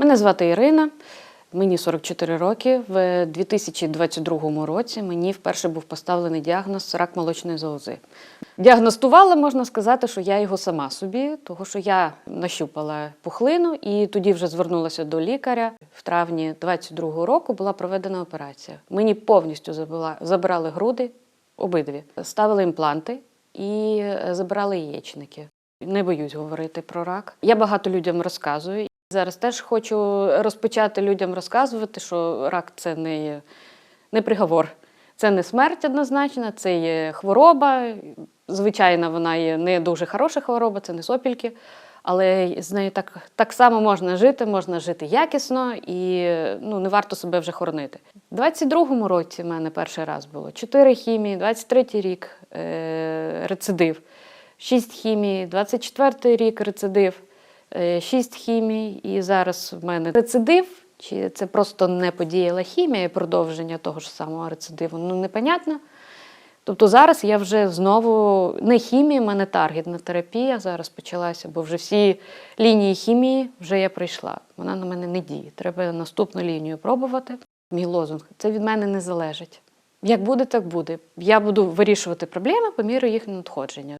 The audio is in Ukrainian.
Мене звати Ірина, мені 44 роки. В 2022 році мені вперше був поставлений діагноз рак молочної залози. Діагностувала, можна сказати, що я його сама собі, тому що я нащупала пухлину і тоді вже звернулася до лікаря. В травні 22 року була проведена операція. Мені повністю забирали груди, обидві, ставили імпланти і е, забирали яєчники. Не боюсь говорити про рак. Я багато людям розказую. Зараз теж хочу розпочати людям розказувати, що рак це не, не приговор. Це не смерть однозначно, це є хвороба. Звичайно, вона є не дуже хороша хвороба, це не сопільки. Але з нею так, так само можна жити, можна жити якісно і ну, не варто себе вже хоронити. У 22-му році в мене перший раз було 4 хімії, 23-й рік е- рецидив, 6 хімії, 24-й рік рецидив, 6 хімій, і зараз в мене рецидив. Чи це просто не подіяла хімія і продовження того ж самого рецидиву? Ну, непонятно. Тобто зараз я вже знову не хімія, в мене таргетна терапія зараз почалася, бо вже всі лінії хімії вже я пройшла. Вона на мене не діє. Треба наступну лінію пробувати. Мій лозунг це від мене не залежить. Як буде, так буде. Я буду вирішувати проблеми по мірі їх надходження.